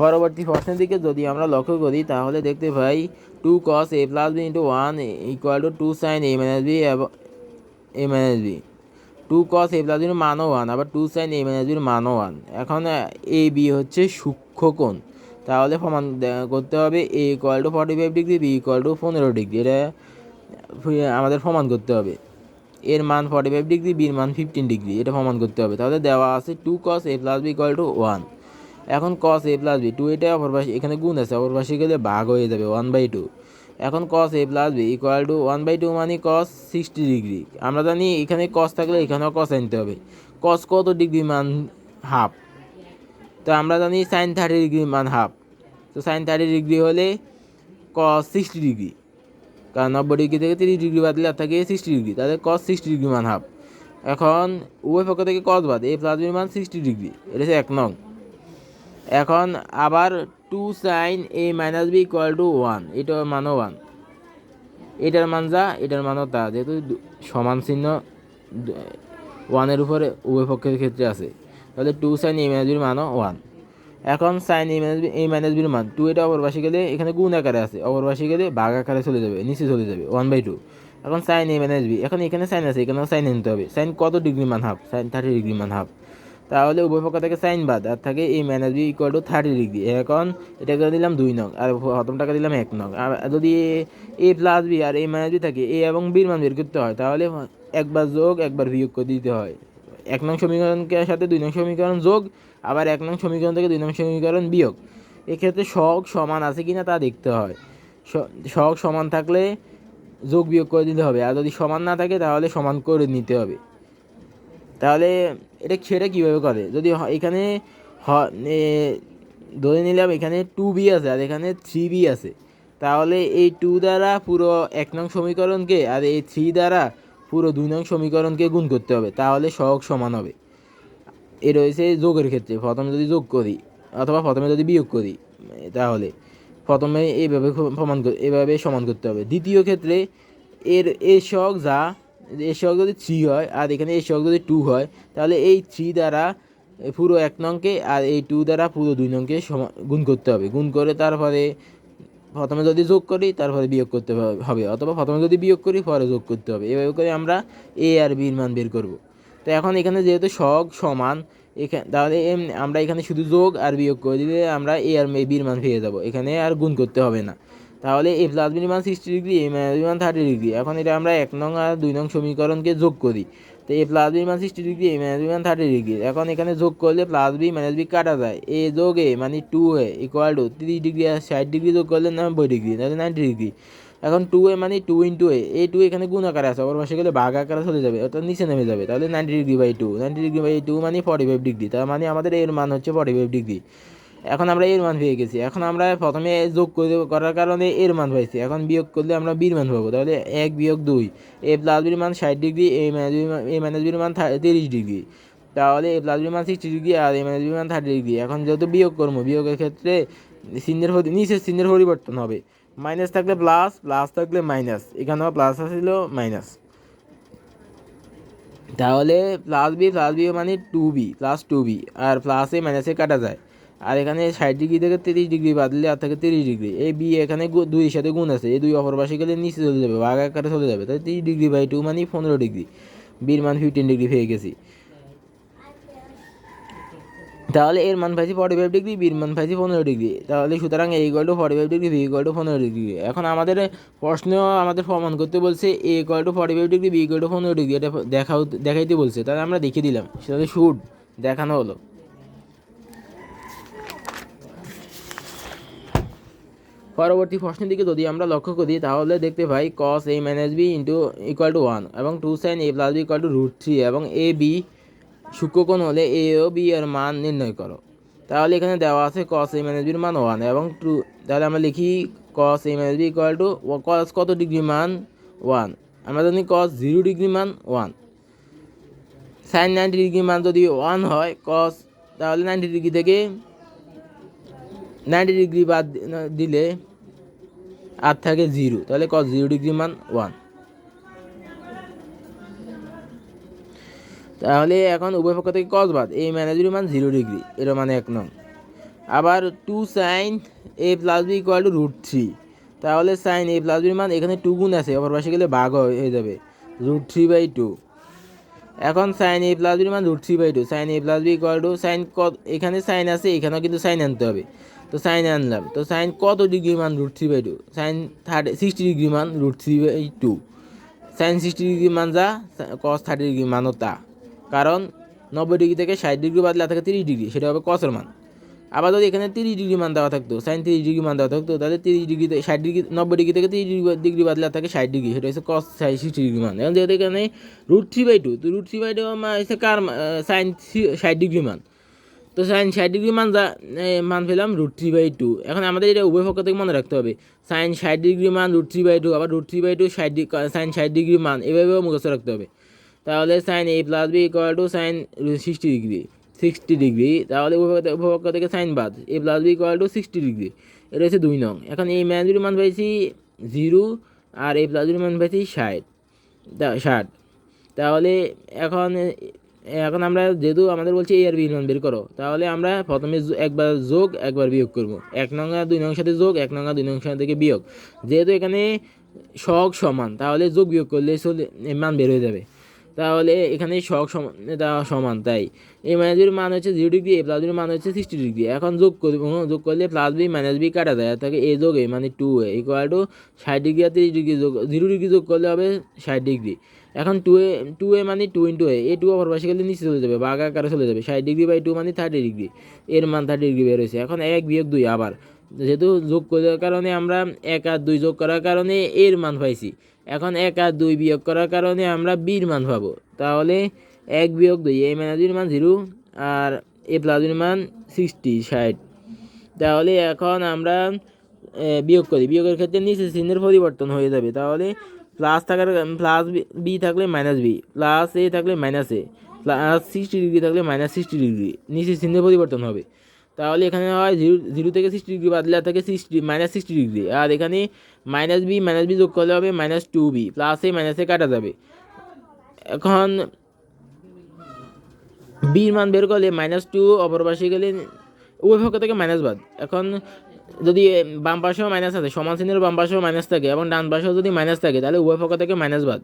পরবর্তী প্রশ্নের দিকে যদি আমরা লক্ষ্য করি, তাহলে দেখতে পাই two cos A plus B into one equal to two sine A minus B A minus B two cos A plus বির মানও ওয়ান আবার টু সাইন এ মাইনাস বির মানও ওয়ান এখন এ বি হচ্ছে সূক্ষ্মকোণ তাহলে প্রমাণ করতে হবে A equal to forty five degree B equal to পনেরো ডিগ্রি এটা আমাদের প্রমাণ করতে হবে। এর মান ফর্টি ফাইভ ডিগ্রি বির মান ফিফটিন ডিগ্রি এটা প্রমাণ করতে হবে। তাহলে দেওয়া আছে two cos A plus B equal to one এখন cos A plus B two এটা অপর পাশে এখানে গুণ আছে অপর পাশে গেলে ভাগ হয়ে যাবে ওয়ান বাই টু এখন cos A plus B equal to one by two মানে কস সিক্সটি ডিগ্রি আমরা জানি এখানে কস থাকলে এখানেও কস আনতে হবে। কস কত ডিগ্রি মান হাফ তো আমরা জানি সাইন থার্টি ডিগ্রি মান হাফ তো সাইন থার্টি ডিগ্রি হলে কস সিক্সটি ডিগ্রি কারণ নব্বই ডিগ্রি থেকে তিরিশ ডিগ্রি বাদ দিলে থাকে সিক্সটি ডিগ্রি তাহলে কস সিক্সটি ডিগ্রি মান হাফ এখন উভয় পক্ষ থেকে কস বাদ এই প্লাস বির মান সিক্সটি ডিগ্রি এটা হচ্ছে এক নং। এখন আবার two sine A minus B equal to one এটার মানও ওয়ান এটার মান যা, এটার মানও তা, যেহেতু সমান চিহ্ন ওয়ানের উপরে উভয় পক্ষের ক্ষেত্রে আছে। তাহলে টু সাইন এ মাইনাস বির মানও ওয়ান এখন sine A minus B A minus বির মান টু এটা অপরবাসী গেলে এখানে গুণ আকারে আছে। অপরবাসী গেলে ভাগ আকারে চলে যাবে, নিচে চলে যাবে ওয়ান বাই টু এখন সাইন এ মাইনাস বি এখন এখানে সাইন আছে, এখানেও সাইন নিতে হবে। সাইন কত ডিগ্রি মান হাফ সাইন থার্টি ডিগ্রি মান হাফ তাহলে উভয় পক্ষ থেকে সাইন বাদ, আর থাকে A minus B equal to thirty degree এখন এটাকে দিলাম দুই নং, আর প্রথম টাকা দিলাম এক নং। আর যদি এ প্লাস বি আর এ মাইনাস বি থাকে, এ এবং বির মান বের করতে হয়, তাহলে একবার যোগ, একবার বিয়োগ করে দিতে হয়। এক নং সমীকরণকে সাথে দুই নং সমীকরণ যোগ, আবার এক নং সমীকরণ থেকে দুই নং সমীকরণ বিয়োগ। এক্ষেত্রে শখ সমান আছে কিনা তা দেখতে হয়। শখ সমান থাকলে যোগ বিয়োগ করে দিতে হবে, আর যদি সমান না থাকে, তাহলে সমান করে নিতে হবে। তাহলে এটা সেটা কীভাবে করে? যদি এখানে ধরে নিলাম এখানে টু বি আছে আর এখানে থ্রি বি আছে। তাহলে এই টু দ্বারা পুরো এক নং সমীকরণকে আর এই থ্রি দ্বারা পুরো দুই নং সমীকরণকে গুণ করতে হবে, তাহলে সহগ সমান হবে। এ রয়েছে যোগের ক্ষেত্রে, প্রথমে যদি যোগ করি অথবা প্রথমে যদি বিয়োগ করি, তাহলে প্রথমে এইভাবে প্রমাণ এভাবে সমান করতে হবে। দ্বিতীয় ক্ষেত্রে এর এ সহগ যা এ সহগ যদি থ্রি হয়, আর এখানে এ সহগ যদি টু হয়, তাহলে এই থ্রি দ্বারা পুরো এক নংকে আর এই টু দ্বারা পুরো দুই নংকে গুণ করতে হবে। গুণ করে তারপরে প্রথমে যদি যোগ করি, তারপরে বিয়োগ করতে হবে- অথবা প্রথমে যদি বিয়োগ করি, পরে যোগ করতে হবে। এভাবে করে আমরা এ আর বির মান বের করব। তো এখন এখানে যেহেতু সহগ সমান এখানে তাহলে আমরা এখানে শুধু যোগ আর বিয়োগ করে দিলে আমরা এ আর বির মান পেয়ে যাব। এখানে আর গুণ করতে হবে না। তাহলে এ প্লাস বি মান সিক্সটি ডিগ্রি এ মাইনাস বির মান থার্টি ডিগ্রি এখন এটা আমরা এক নং আর দুই নং সমীকরণকে যোগ করি। তো এ প্লাস বি মান sixty degree A minus B মান থার্টি ডিগ্রি এখন এখানে যোগ করলে প্লাস বি মাইনাস বি কাটা যায়। এ যোগ এ মানে টু এ ইকুয়াল টু তিরিশ ডিগ্রি আর ষাট ডিগ্রি যোগ করলে নব্বই ডিগ্রি তাহলে নাইনটি ডিগ্রি এখন টু এ মানে টু ইন্টু এ এই টু এখানে গুণ আকারে আছে অপর পাশে গেলে ভাগ আকারে চলে যাবে, অর্থাৎ নিচে নেমে যাবে। তাহলে ninety degree by two ninety degree by two মানে ফর্টি ফাইভ ডিগ্রি তার মানে আমাদের এর মান হচ্ছে ফর্টি ফাইভ ডিগ্রি এখন আমরা এর মান পেয়ে গেছি। এখন আমরা প্রথমে যোগ করে করার কারণে এর মান পাইছি। এখন বিয়োগ করলে আমরা বির মান পাবো। তাহলে এক বিয়োগ দুই। এ প্লাস বির মান ষাট degree, A minus A minus বির মান তিরিশ ডিগ্রি। তাহলে এ প্লাস বির মান সিক্সটি ডিগ্রি আর এ মাইনাস বির মান থার্টি ডিগ্রি। এখন যেহেতু বিয়োগ করব, বিয়োগের ক্ষেত্রে চিহ্নের নিচের চিহ্নের পরিবর্তন হবে। মাইনাস থাকলে প্লাস প্লাস থাকলে মাইনাস এখানেও প্লাস আসছিল মাইনাস তাহলে প্লাস বি প্লাস বি মানে two B plus two B আর প্লাসে মাইনাসে কাটা যায়। আর এখানে ষাট ডিগ্রি থেকে তিরিশ ডিগ্রি বাদলে আর থেকে তিরিশ ডিগ্রি। এই বি এখানে দুইয়ের সাথে গুণ আছে। এই দুই অপর পাশে গেলে নিচে চলে যাবে ভাগ আকারে চলে যাবে। তাই তিরিশ ডিগ্রি বাই টু মানে পনেরো ডিগ্রি। বির মান ফিফটিন ডিগ্রি পেয়ে গেছি। তাহলে এর মান পাইছি ফর্টি ফাইভ ডিগ্রি বির মান পাইছি পনেরো ডিগ্রি। তাহলে সুতরাং A equal to forty five degree B equal to পনেরো ডিগ্রি। এখন আমাদের প্রশ্ন আমাদের প্রমাণ করতে বলছে A equal to forty five degree B equal to পনেরো ডিগ্রি। এটা দেখাও দেখাইতে বলছে। তাহলে আমরা দেখিয়ে দিলাম। সেটা শুট দেখানো হলো। পরবর্তী প্রশ্নের দিকে যদি আমরা লক্ষ্য করি, তাহলে দেখতে পাই cos A minus B into equal to one এবং two sine A plus B equal to root three এবং এ বি সূক্ষ্মকোণ হলে এ ও বি এর মান নির্ণয় করো। তাহলে এখানে দেওয়া আছে কস এ মাইনাস বির মান ওয়ান এবং টু তাহলে আমরা লিখি cos A minus B equal to cos কত ডিগ্রি মান? ওয়ান আমরা জানি কস জিরো ডিগ্রি মান ওয়ান সাইন নাইনটি ডিগ্রি মান যদি ওয়ান হয় কস তাহলে নাইনটি ডিগ্রি থেকে নাইনটি ডিগ্রি বাদ দিলে আর থাকে জিরো তাহলে কস জিরো ডিগ্রি মান ওয়ান তাহলে এখন উভয় পক্ষ থেকে কস বাদ, এই ম্যানেজের মান জিরো ডিগ্রি এর মানে এক নং। আবার two sine A plus B equal to root three তাহলে সাইন এ প্লাস বির মান এখানে টু গুণ আছে অপর পাশে গেলে ভাগ হয়ে যাবে রুট থ্রি বাই টু এখন সাইন এ প্লাস বির মান root three by two sine A plus B equal to sine কত এখানে সাইন আছে, এখানেও কিন্তু সাইন আনতে হবে। তো সাইন আনলাম। তো সাইন কত ডিগ্রি মান root three by two sine thirty sixty degree মান root three by two sine sixty degree মান যা কস থার্টি ডিগ্রি মানও তা। কারণ নব্বই ডিগ্রি থেকে ষাট ডিগ্রি বাদলা থাকে তিরিশ ডিগ্রি সেটা হবে কসের মান। আবার যদি এখানে তিরিশ ডিগ্রি মান দেওয়া থাকতো সাইন তিরিশ ডিগ্রি মান দেওয়া থাকতো, তাহলে তিরিশ ডিগ্রি ষাট ডিগ্রি নব্বই ডিগ্রি থেকে তিরিশ ডিগ্রি ডিগ্রি বাদলা থাকে ষাট ডিগ্রি সেটা হচ্ছে কস সাই সিক্সটি ডিগ্রি মান। এখন যেহেতু এখানে রুট থ্রি বাই টু তো রুট থ্রি বাই টু হচ্ছে কার সাইন ষাট ডিগ্রি মান। তো সাইন ষাট ডিগ্রি মান যা মান পেলাম রুট থ্রি বাই টু এখন আমাদের এটা উভয় পক্ষ থেকে মনে রাখতে হবে। সাইন ষাট ডিগ্রি মান রুট থ্রি বাই টু আবার রুট থ্রি বাই টু ষাট সাইন ষাট ডিগ্রি মান, এভাবেও মুখস্থ রাখতে হবে। তাহলে sine A plus B equal to sine sixty degree sixty degree তাহলে পক্ষ- থেকে সাইন বাদ A plus B equal to sixty degree এটা হচ্ছে দুই নং। এখন এই ম্যান ম্যাচগুলির মান পাইছি জিরো আর এ প্লাস প্লাসগুলির মান পাইছি ষাট ষাট। তাহলে এখন এখন আমরা যেহেতু আমাদের বলছে এ আর বি বের করো, তাহলে আমরা প্রথমে একবার যোগ, একবার বিয়োগ করব। এক নং দুই নং সাথে যোগ, এক নং আর দুই নং সাথে থেকে বিয়োগ। যেহেতু এখানে শখ সমান, তাহলে যোগ বিয়োগ করলে মান বের হয়ে যাবে। তাহলে এখানে শখ সমান, তাই। এই মাইনাস বির মান হচ্ছে জিরো ডিগ্রি এ প্লাস বির মান হচ্ছে সিক্সটি ডিগ্রি এখন যোগ করব, যোগ করলে প্লাস বি মাইনাস বি কাটা যায় তাকে এ যোগ এ মানে টু এ ইকুয়াল টু ষাট ডিগ্রি আর তিরিশ ডিগ্রি যোগ জিরো ডিগ্রি যোগ করলে হবে ষাট ডিগ্রি এখন টু এ টু এ মানে two into A A two পাশে গেলে নিচে চলে যাবে বাঘ আকারে চলে যাবে। ষাট ডিগ্রি বাই টু মানে থার্টি ডিগ্রি এর মান থার্টি ডিগ্রি বের হয়েছে। এখন এক বিয়োগ দুই আবার। যেহেতু যোগ করার কারণে আমরা এক আর দুই যোগ করার কারণে এর মান পাইছি। এখন এক আর দুই বিয়োগ করার কারণে আমরা বির মান পাবো। তাহলে এক বিয়োগ দুই এ মাইনাস বির মান জিরো আর এ প্লাস মান সিক্সটি ষাট। তাহলে এখন আমরা বিয়োগ করি। বিয়োগের ক্ষেত্রে নিচে চিহ্নের পরিবর্তন হয়ে যাবে। তাহলে প্লাস থাকার প্লাস বি থাকলে মাইনাস বি প্লাস এ থাকলে minus A plus sixty degree থাকলে মাইনাস সিক্সটি ডিগ্রি নিচে চিহ্নের পরিবর্তন হবে। তাহলে এখানে হয় জিরো জিরো থেকে সিক্সটি ডিগ্রি বাদলে থাকে সিক্সটি মাইনাস সিক্সটি ডিগ্রি আর এখানে মাইনাস বি মাইনাস বি যোগ করলে হবে minus two B plus A minus A কাটা যাবে। এখন বির মান বের করলে মাইনাস টু অপর পাশে গেলে উভয় পক্ষ থেকে মাইনাস বাদ। এখন যদি বাম পাশেও মাইনাস আছে, সমান চিহ্নের বাম পাশেও মাইনাস থাকে এবং ডান পাশেও যদি মাইনাস থাকে, তাহলে উভয় পক্ষ থেকে মাইনাস বাদ।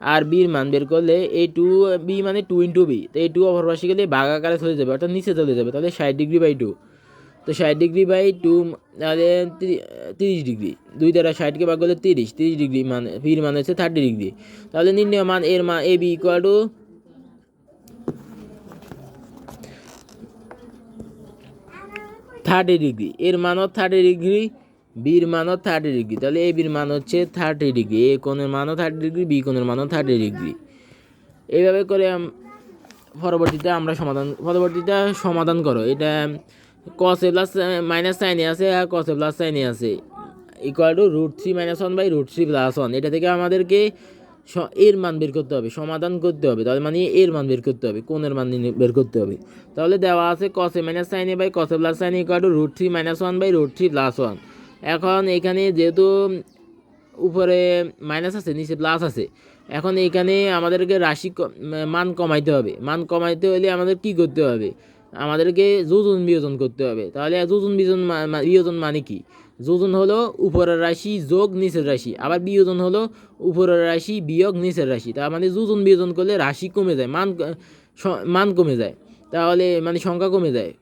আর বির মান বের করলে এই টু বি মানে টু ইন্টু বি তো এই টু অপর পাশে গেলে ভাগ আকারে চলে যাবে, অর্থাৎ নিচে চলে যাবে, তাহলে ষাট ডিগ্রি বাই টু তো ষাট ডিগ্রি বাই টু তাহলে তিরিশ ডিগ্রি। দুই দ্বারা ষাটকে ভাগ করলে তিরিশ তিরিশ ডিগ্রি মানে বির মান হচ্ছে থার্টি ডিগ্রি। তাহলে নির্ণয় মান, এর মান A B equal to thirty degree এর মানও থার্টি ডিগ্রি বির মানও থার্টি ডিগ্রি তাহলে এ বির মান হচ্ছে থার্টি ডিগ্রি এ কোণের মানও থার্টি ডিগ্রি বি কোণের মানও থার্টি ডিগ্রি এইভাবে করে পরবর্তীতে আমরা সমাধান, পরবর্তীতে সমাধান করো। এটা কসে প্লাস মাইনাস সাইনে আছে আর কস প্লাস সাইনে আছে। Equal to root three minus one by root three plus one এটা থেকে আমাদেরকে এর মান বের করতে হবে, সমাধান করতে হবে, তাহলে মানে এর মান বের করতে হবে, কোণের মান বের করতে হবে। তাহলে দেওয়া আছে cos A minus sine A by cos plus sine equal to root three minus one by root three plus one এখন এখানে যেহেতু উপরে মাইনাস আছে, নিচে প্লাস আছে, এখন এখানে আমাদেরকে রাশি মান কমাইতে হবে। মান কমাইতে হলে আমাদের কি করতে হবে? আমাদেরকে যোজন বিয়োজন করতে হবে। তাহলে যোজন বিয়োজন বিয়োজন মানে কি? যোজন হলো উপরের রাশি যোগ নিচের রাশি, আবার বিয়োজন হলো উপরের রাশি বিয়োগ নিচের রাশি। তার মানে যোজন বিয়োজন করলে রাশি কমে যায়, মান মান কমে যায়। তাহলে মানে সংখ্যা কমে যায়।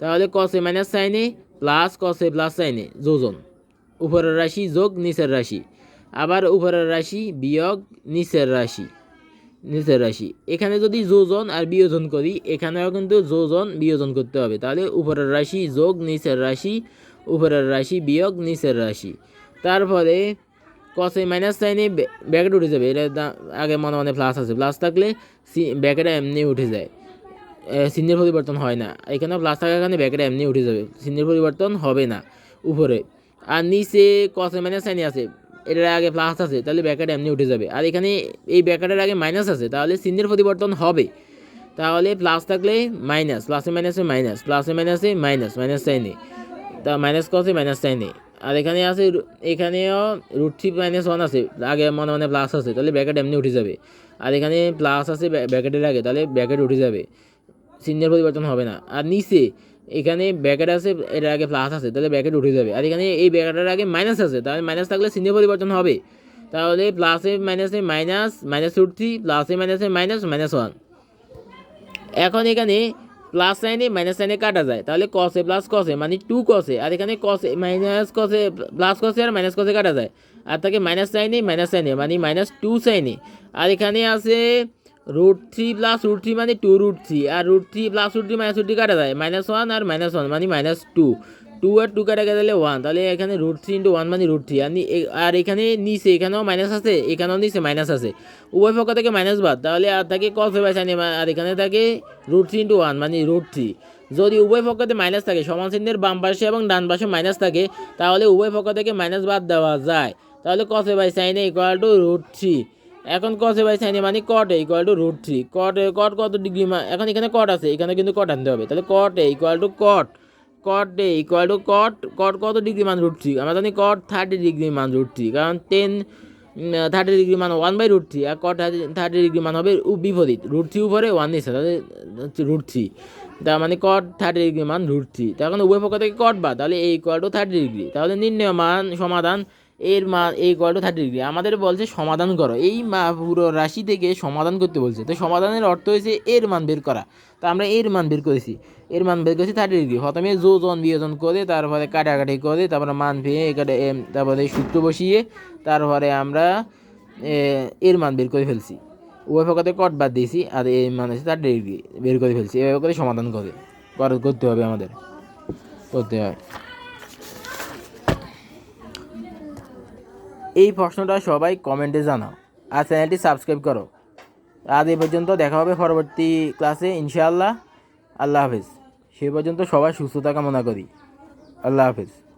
তাহলে কসে মাইনাস সাইনে প্লাস কসে প্লাস সাইনে যোজন উপরের রাশি যোগ নিচের রাশি, আবার উপরের রাশি বিয়োগ নিচের রাশি নিচের রাশি। এখানে যদি যোজন আর বিয়োজন করি, এখানেও কিন্তু যোজন বিয়োজন করতে হবে। তাহলে উপরের রাশি যোগ নিচের রাশি উপরের রাশি, বিয়োগ নিচের রাশি। তারপরে কসে মাইনাস সাইনে ব্যাকেট উঠে যাবে। এটা আগে মনে মনে প্লাস আছে। প্লাস থাকলে ব্যাকেটে এমনি উঠে যায়। সিনের পরিবর্তন হয় না। এখানে প্লাস থাকার কারণে ব্যাকেটে এমনি উঠে যাবে। সিনের পরিবর্তন হবে না উপরে। আর নিচে কসে মাইনাস সাইনে আছে। এটার আগে প্লাস আছে, তাহলে ব্যাকেট এমনি উঠে যাবে। আর এখানে এই ব্যাকেটের আগে মাইনাস আছে, তাহলে চিহ্নের পরিবর্তন হবে। তাহলে প্লাস থাকলে মাইনাস প্লাসে মাইনাসে মাইনাস প্লাসে মাইনাসে মাইনাস মাইনাস সাইনে তা মাইনাস কসে মাইনাস সাইনে আর এখানে আছে এখানেও রুট থ্রি মাইনাস ওয়ান আছে। আগে মনে মনে প্লাস আছে, তাহলে ব্যাকেট এমনি উঠে যাবে। আর এখানে প্লাস আছে ব্যাকেটের আগে, তাহলে ব্যাকেট উঠে যাবে। চিহ্নের পরিবর্তন হবে না। আর নিচে, এখানে ব্যাকেট আছে, এর আগে প্লাস আছে, তাহলে ব্যাকেট উঠে যাবে। আর এখানে এই ব্যাকেটের আগে মাইনাস আছে, তাহলে মাইনাস থাকলে চিহ্ন পরিবর্তন হবে। তাহলে প্লাসে মাইনাসে মাইনাস মাইনাস রুট থ্রি প্লাসে মাইনাসে মাইনাস মাইনাস ওয়ান এখন এখানে প্লাস সাইনে মাইনাস সাইনে কাটা যায়। তাহলে কসে প্লাস কসে মানে টু কসে আর এখানে কসে মাইনাস কসে প্লাস কসে আর মাইনাস কসে কাটা যায়। আর তাকে মাইনাস সাইনে মাইনাস সাইনে মানে মাইনাস টু সাইনে আর এখানে আছে root three plus root three মানে টু রুট থ্রি আর root three plus root three minus root three কাটা যায়। মাইনাস ওয়ান আর মাইনাস ওয়ান মানে মাইনাস টু টু আর টু কাটা গেলে ওয়ান তাহলে এখানে রুট থ্রি ইন্টু ওয়ান মানে রুট থ্রি আর এখানে নিচে, এখানেও মাইনাস আছে, এখানেও নিচে মাইনাস আছে। উভয় পক্ষ থেকে মাইনাস বাদ, তাহলে আর থাকে কস হবে সাইনে আর এখানে থাকে রুট থ্রি ইন্টু ওয়ান মানে রুট থ্রি যদি উভয় পক্ষতে মাইনাস থাকে, সমান চিহ্নের বাম পাশে এবং ডান পাশে মাইনাস থাকে, তাহলে উভয় পক্ষ থেকে মাইনাস বাদ দেওয়া যায়। তাহলে কসে বাই সাইনে ইকুয়াল টু রুট থ্রি এখন কসে বাই সাইনে মানে cot equal to root three cot cot কত ডিগ্রি এখন এখানে কট আছে, এখানে কিন্তু কট আনতে হবে। তাহলে cot equal to cot cot A equal to cot cot কত ডিগ্রি মান রুট থ্রি আমরা জানি কট থার্টি ডিগ্রি মান রুট থ্রি কারণ টেন থার্টি ডিগ্রি মান ওয়ান বাই রুট থ্রি আর কট থার্টি ডিগ্রি মান হবে বিপরীত রুট থ্রি উপরে ওয়ান নিচ্ছে তাহলে হচ্ছে রুট থ্রি তার মানে কট থার্টি ডিগ্রি মান রুট থ্রি তখন উভয় পক্ষ থেকে কট বা তাহলে এই ইকুয়াল টু থার্টি ডিগ্রি তাহলে নির্ণয় মান, সমাধান, এর মান এই ইকুয়াল টু থার্টি ডিগ্রি আমাদের বলছে সমাধান করো। এই পুরো রাশি থেকে সমাধান করতে বলছে। তো সমাধানের অর্থ হয়েছে এর মান বের করা। তো আমরা এর মান বের করেছি। এর মান বের করেছি থার্টি ডিগ্রি প্রথমে যোজন বিয়োজন করে তারপরে কাটাকাটি করে তারপরে মান পেয়ে এখানে তারপরে সূত্র বসিয়ে তারপরে আমরা এ, এর মান বের করে ফেলছি। উভয় পক্ষতে কট বাদ দিয়েছি আর এই মান আছে থার্টি ডিগ্রি বের করে ফেলছি। এভাবে করে সমাধান করে কর- করতে হবে আমাদের। করতে হয় এই প্রশ্নটা সবাই কমেন্টে জানাও আর চ্যানেলটি সাবস্ক্রাইব করো। আজ এই পর্যন্ত দেখা হবে পরবর্তী ক্লাসে ইনশাআল্লাহ। আল্লাহ হাফেজ। সে পর্যন্ত সবাই সুস্থতা কামনা করি। আল্লাহ হাফেজ।